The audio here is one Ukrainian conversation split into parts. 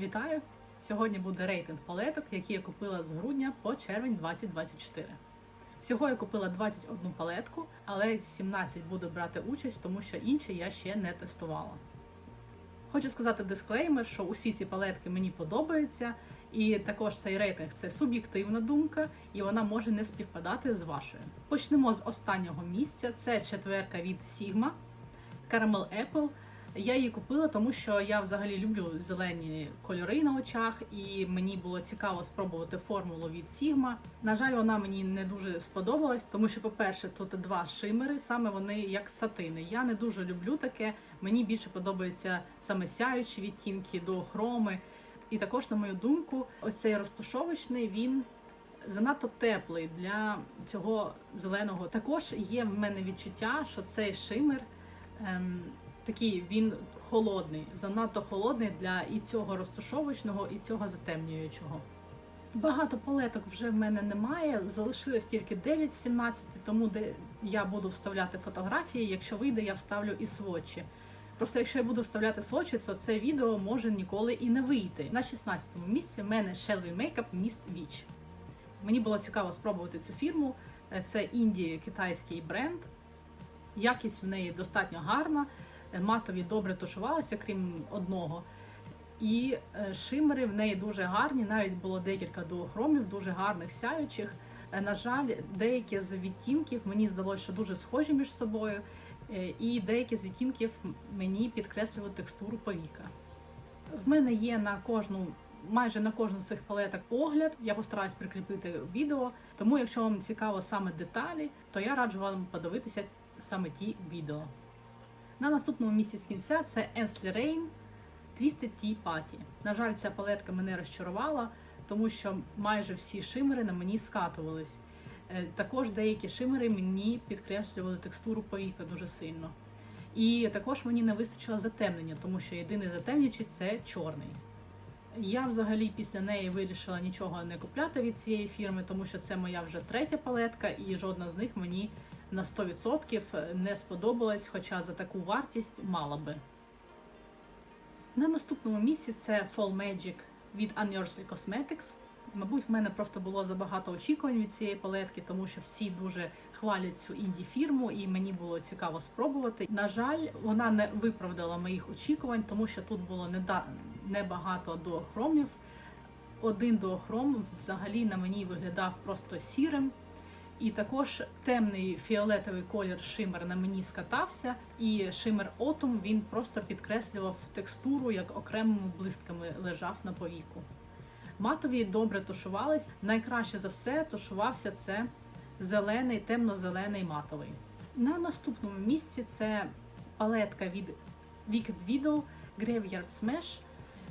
Вітаю! Сьогодні буде рейтинг палеток, які я купила з грудня по червень 2024. Всього я купила 21 палетку, але 17 буду брати участь, тому що інші я ще не тестувала. Хочу сказати дисклеймер, що усі ці палетки мені подобаються, і також цей рейтинг це суб'єктивна думка, і вона може не співпадати з вашою. Почнемо з останнього місця. Це четверка від Sigma Caramel Apple. Я її купила, тому що я взагалі люблю зелені кольори на очах, і мені було цікаво спробувати формулу від Sigma. На жаль, вона мені не дуже сподобалась, тому що, по-перше, тут два шимери, саме вони як сатини. Я не дуже люблю таке. Мені більше подобаються саме сяючі відтінки до хроми. І також, на мою думку, ось цей розташовочний він. Занадто теплий для цього зеленого. Також є в мене відчуття, що цей шимер ем, такий він холодний, занадто холодний для і цього розташовочного, і цього затемнюючого. Багато палеток вже в мене немає. Залишилось тільки 9-17, тому де я буду вставляти фотографії. Якщо вийде, я вставлю і сводчі. Просто якщо я буду вставляти сводчі, то це відео може ніколи і не вийти. На 16-му місці в мене Shelby Makeup Mist Witch. Мені було цікаво спробувати цю фірму. Це індії китайський бренд. Якість в неї достатньо гарна, матові добре тушувалися, крім одного. І е, шимери в неї дуже гарні, навіть було декілька дуохромів, дуже гарних сяючих. Е, На жаль, деякі з відтінків мені здалося, що дуже схожі між собою, е, і деякі з відтінків мені підкреслювали текстуру повіка. В мене є на кожну, майже на кожну з цих палеток огляд. Я постараюсь прикріпити відео. Тому, якщо вам цікаво саме деталі, то я раджу вам подивитися саме ті відео. На наступному місці з кінця це Ensley Rain Twisted Tea Party. На жаль, ця палетка мене розчарувала, тому що майже всі шимери на мені скатувались. Е, Також деякі шимери мені підкреслювали текстуру повіка дуже сильно. І також мені не вистачило затемнення, тому що єдиний затемнюючий це чорний. Я взагалі після неї вирішила нічого не купляти від цієї фірми, тому що це моя вже третя палетка, і жодна з них мені на 100% не сподобалась, хоча за таку вартість мала би. На наступному місці це Fall Magic від Unearthly Cosmetics. Мабуть, в мене просто було забагато очікувань від цієї палетки, тому що всі дуже хвалять цю інді фірму, і мені було цікаво спробувати. На жаль, вона не виправдала моїх очікувань, тому що тут було небагато доохромів. Один доохром взагалі на мені виглядав просто сірим. І також темний фіолетовий колір шимер на мені скатався, і шимер Autumn він просто підкреслював текстуру, як окремими блистками лежав на повіку. Матові добре тушувались. Найкраще за все тушувався це зелений, темно-зелений матовий. На наступному місці це палетка від Wicked Widow Graveyard Smash.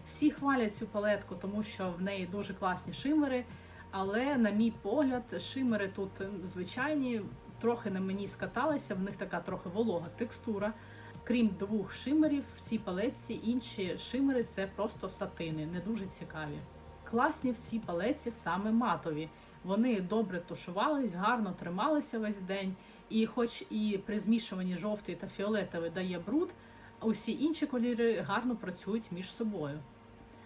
Всі хвалять цю палетку, тому що в неї дуже класні шимери. Але, на мій погляд, шимери тут ем, звичайні, трохи на мені скаталися, в них така трохи волога текстура. Крім двох шимерів, в цій палетці інші шимери це просто сатини, не дуже цікаві. Класні в цій палетці саме матові. Вони добре тушувались, гарно трималися весь день. І, хоч і при змішуванні жовтий та фіолетовий дає бруд, усі інші кольори гарно працюють між собою.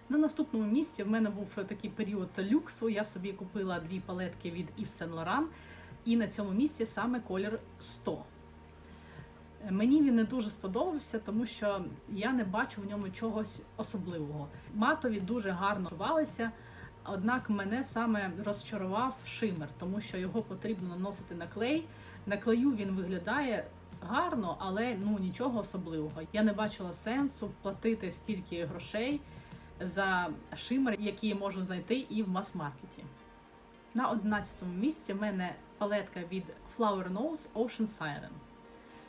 На наступному місці в мене був такий період люксу. Я собі купила дві палетки від Yves Saint Laurent, і на цьому місці саме колір 100. Мені він не дуже сподобався, тому що я не бачу в ньому чогось особливого. Матові дуже гарно чувалися, однак мене саме розчарував шимер, тому що його потрібно наносити на клей. На клею він виглядає гарно, але ну нічого особливого. Я не бачила сенсу платити стільки грошей за шимер, які можна знайти і в мас-маркеті. На 11 місці в мене палетка від Flower Nose Ocean Siren.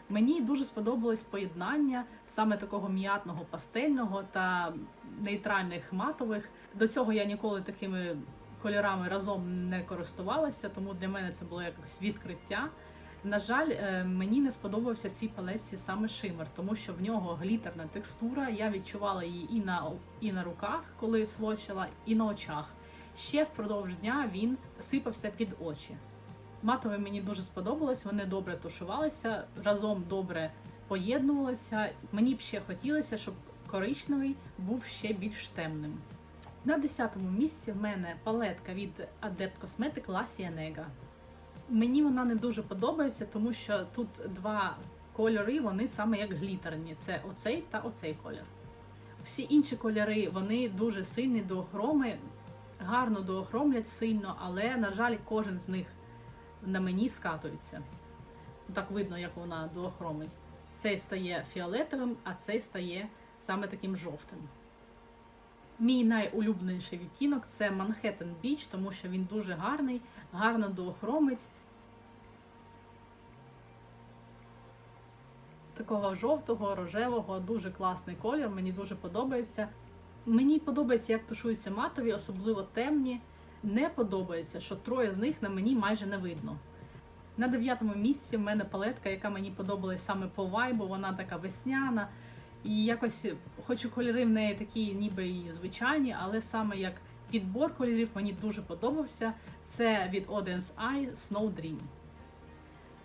Мені дуже сподобалось поєднання саме такого м'ятного пастельного та нейтральних матових. До цього я ніколи такими кольорами разом не користувалася, тому для мене це було якось відкриття. На жаль, е, мені не сподобався в цій палетці саме шимер, тому що в нього глітерна текстура. Я відчувала її і на і на руках, коли свочила, і на очах. Ще впродовж дня він сипався під очі. Матове мені дуже сподобалось, вони добре тушувалися, разом добре поєднувалися. Мені б ще хотілося, щоб коричневий був ще більш темним. На 10-му місці в мене палетка від Adept Cosmetic La Cienega. Мені вона не дуже подобається, тому що тут два кольори, вони саме як глітерні. Це оцей та оцей колір. Всі інші кольори вони дуже сильні доохроми, гарно доохромлять сильно, але, на жаль, кожен з них на мені скатується. Так видно, як вона доохромить. Цей стає фіолетовим, а цей стає саме таким жовтим. Мій найулюбленіший відтінок це Manhattan Beach, тому що він дуже гарний, гарно доохромить. Такого жовтого, рожевого, дуже класний колір, мені дуже подобається. Мені подобається, як тушуються матові, особливо темні. Не подобається, що троє з них на мені майже не видно. На дев'ятому місці в мене палетка, яка мені подобалась саме по вайбу, вона така весняна. І якось, хоч і кольори в неї такі, ніби і звичайні, але саме як підбор кольорів мені дуже подобався. Це від Audience Eye Snow Dream.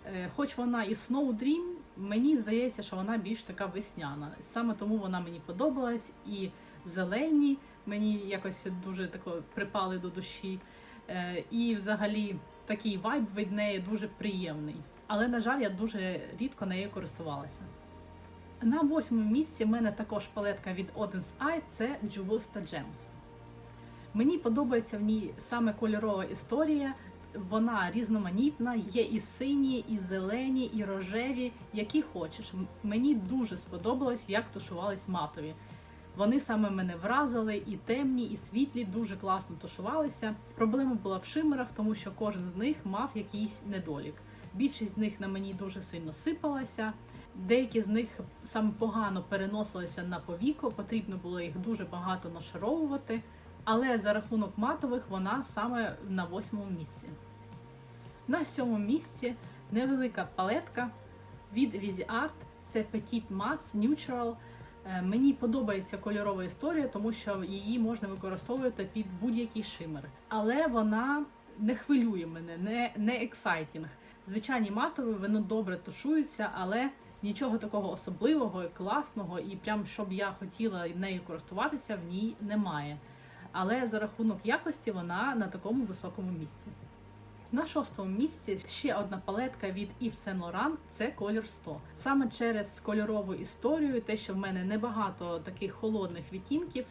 Е, Хоч вона і Snow Dream, мені здається, що вона більш така весняна. Саме тому вона мені подобалась. І зелені мені якось дуже тако припали до душі. Е, І взагалі такий вайб від неї дуже приємний. Але, на жаль, я дуже рідко нею користувалася. На восьмому місці в мене також палетка від Audience Eye це Juvusta Gems. Мені подобається в ній саме кольорова історія. Вона різноманітна, є і сині, і зелені, і рожеві, які хочеш. Мені дуже сподобалось, як тушувались матові. Вони саме мене вразили, і темні, і світлі дуже класно тушувалися. Проблема була в шимерах, тому що кожен з них мав якийсь недолік. Більшість з них на мені дуже сильно сипалася. Деякі з них саме погано переносилися на повіко, потрібно було їх дуже багато нашаровувати. Але за рахунок матових вона саме на восьмому місці. На сьомому місці невелика палетка від Viziart. Це Petit Mats Neutral. Е, Мені подобається кольорова історія, тому що її можна використовувати під будь-який шимер. Але вона не хвилює мене, не, не ексайтінг. Звичайні матові, воно добре тушуються, але нічого такого особливого класного, і прям щоб я хотіла нею користуватися, в ній немає. Але за рахунок якості вона на такому високому місці. На шостому місці ще одна палетка від Yves Saint Laurent – це колір 100. Саме через кольорову історію, те, що в мене небагато таких холодних відтінків,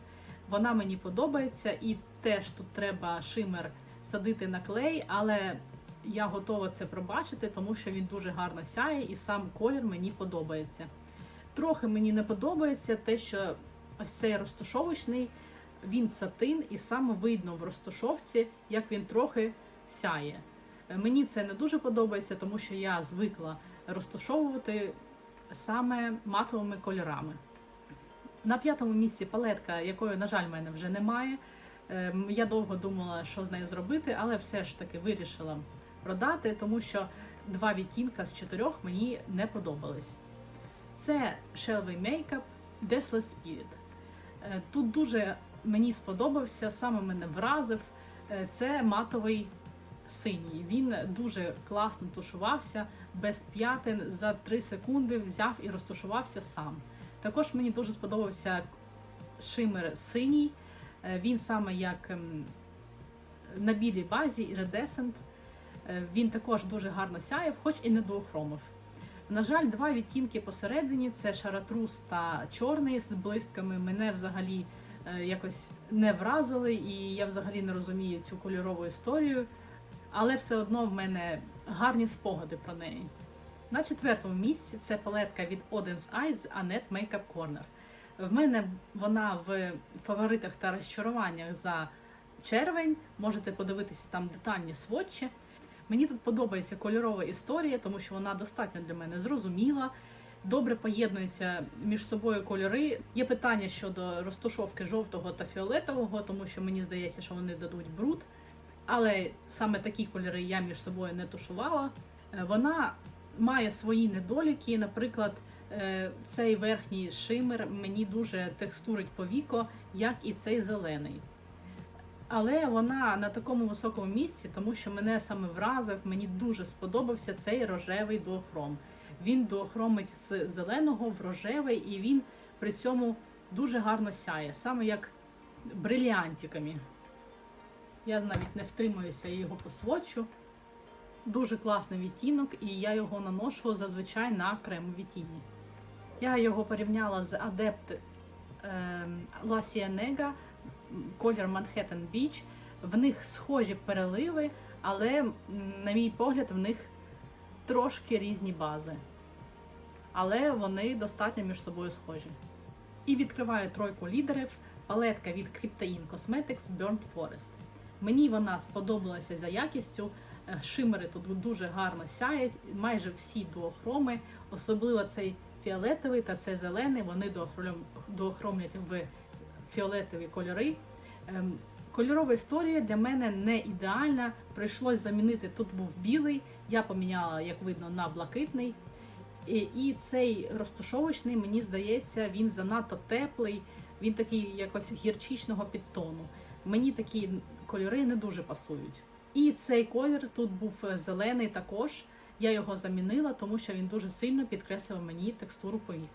вона мені подобається, і теж тут треба шимер садити на клей, але я готова це пробачити, тому що він дуже гарно сяє і сам колір мені подобається. Трохи мені не подобається те, що ось цей розташовочний, він сатин, і саме видно в розташовці, як він трохи сяє. Е, Мені це не дуже подобається, тому що я звикла розташовувати саме матовими кольорами. На п'ятому місці палетка, якої, на жаль, в мене вже немає. Ем, Я довго думала, що з нею зробити, але все ж таки вирішила продати, тому що два відтінка з чотирьох мені не подобались. Це Shelby Makeup Deathless Spirit. Е, Тут дуже мені сподобався, саме мене вразив. Е, Це матовий синій. Він дуже класно тушувався, без п'ятин за 3 секунди взяв і розташувався сам. Також мені дуже сподобався шимер синій. Е, Він саме як ем, на білій базі iridescent. Е, Він також дуже гарно сяяв, хоч і не доохромив. На жаль, два відтінки посередині це шаратрус та чорний з блистками. Мене взагалі якось не вразили, і я взагалі не розумію цю кольорову історію. Але все одно в мене гарні спогади про неї. На четвертому місці це палетка від Audience Eye з Annette Makeup Corner. В мене вона в фаворитах та розчаруваннях за червень. Можете подивитися там детальні сводчі. Мені тут подобається кольорова історія, тому що вона достатньо для мене зрозуміла. Добре поєднуються між собою кольори. Є питання щодо розташовки жовтого та фіолетового, тому що мені здається, що вони дадуть бруд. Але саме такі кольори я між собою не тушувала. Е, Вона має свої недоліки. Наприклад, е, цей верхній шимер мені дуже текстурить повіко, як і цей зелений. Але вона на такому високому місці, тому що мене саме вразив, мені дуже сподобався цей рожевий дуохром. Він дуохромить з зеленого в рожевий, і він при цьому дуже гарно сяє. Саме як бриліантиками. Я навіть не втримуюся його посвочу. Дуже класний відтінок, і я його наношу зазвичай на кремові тіні. Я його порівняла з Adept е, La Cienega, колір Manhattan Beach. В них схожі переливи, але, на мій погляд, в них трошки різні бази. Але вони достатньо між собою схожі. І відкриваю тройку лідерів палетка від Cryptain Cosmetics Burnt Forest. Мені вона сподобалася за якістю. Е, Шимери тут дуже гарно сяють, майже всі дуохроми, особливо цей фіолетовий та цей зелений, вони доохромлять в фіолетові кольори. Ем, Кольорова історія для мене не ідеальна. Прийшлось замінити. Тут був білий, я поміняла, як видно, на блакитний. І, цей розташовочний, мені здається, він занадто теплий, він такий якось гірчичного підтону. Мені такі кольори не дуже пасують. І цей колір тут був зелений також. Я його замінила, тому що він дуже сильно підкреслив мені текстуру повік.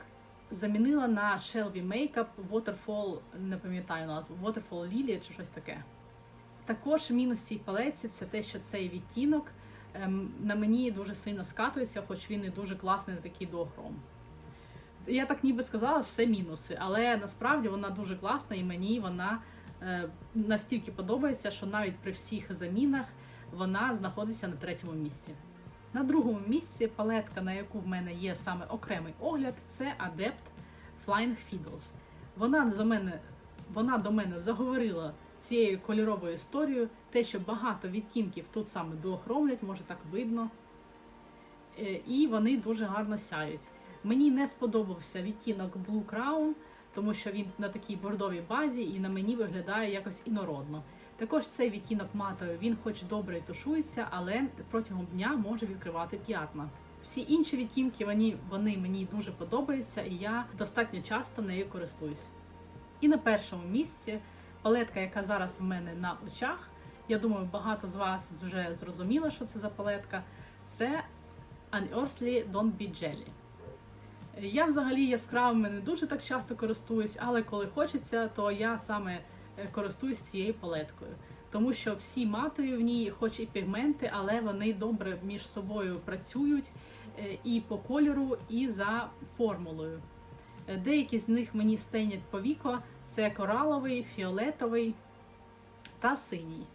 Замінила на Shelby Makeup Waterfall, не пам'ятаю назву, Waterfall Lily чи щось таке. Також мінус цій палеці це те, що цей відтінок на мені дуже сильно скатується, хоч він і дуже класний такий доохром. Я так ніби сказала, все мінуси, але насправді вона дуже класна і мені вона е, настільки подобається, що навіть при всіх замінах вона знаходиться на третьому місці. На другому місці палетка, на яку в мене є саме окремий огляд, це Adept Flying Fiddles. Вона за мене, вона до мене заговорила цією кольоровою історією, те, що багато відтінків тут саме доохромлять, може так видно. Е, І вони дуже гарно сяють. Мені не сподобався відтінок Blue Crown, тому що він на такій бордовій базі і на мені виглядає якось інородно. Також цей відтінок матовий, він хоч добре тушується, але протягом дня може відкривати п'ятна. Всі інші відтінки вони, вони мені дуже подобаються, і я достатньо часто нею користуюсь. І на першому місці палетка, яка зараз в мене на очах. Я думаю, багато з вас вже зрозуміло, що це за палетка. Це Unearthly Don't Be Jelly. Я взагалі яскравими не дуже так часто користуюсь, але коли хочеться, то я саме е, користуюсь цією палеткою. Тому що всі матові в ній, хоч і пігменти, але вони добре між собою працюють е, і по кольору, і за формулою. Е, Деякі з них мені стенять по віко. Це кораловий, фіолетовий та синій.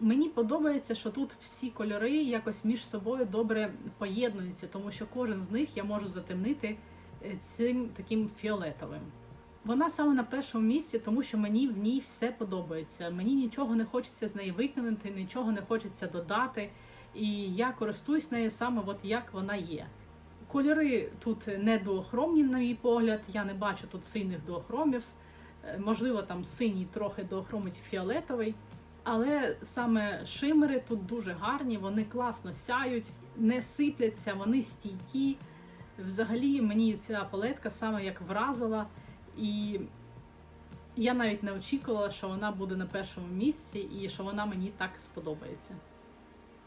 Мені подобається, що тут всі кольори якось між собою добре поєднуються, тому що кожен з них я можу затемнити е, цим таким фіолетовим. Вона саме на першому місці, тому що мені в ній все подобається. Мені нічого не хочеться з неї викинути, нічого не хочеться додати. І я користуюсь нею саме от як вона є. Кольори тут не доохромні, на мій погляд. Я не бачу тут сильних доохромів. Е, Можливо, там синій трохи доохромить фіолетовий. Але саме шимери тут дуже гарні, вони класно сяють, не сипляться, вони стійкі. Взагалі мені ця палетка саме як вразила, і я навіть не очікувала, що вона буде на першому місці і що вона мені так сподобається.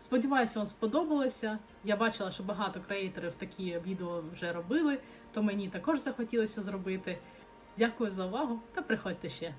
Сподіваюся, вам сподобалося. Я бачила, що багато креаторів такі відео вже робили, то мені також захотілося зробити. Дякую за увагу та приходьте ще.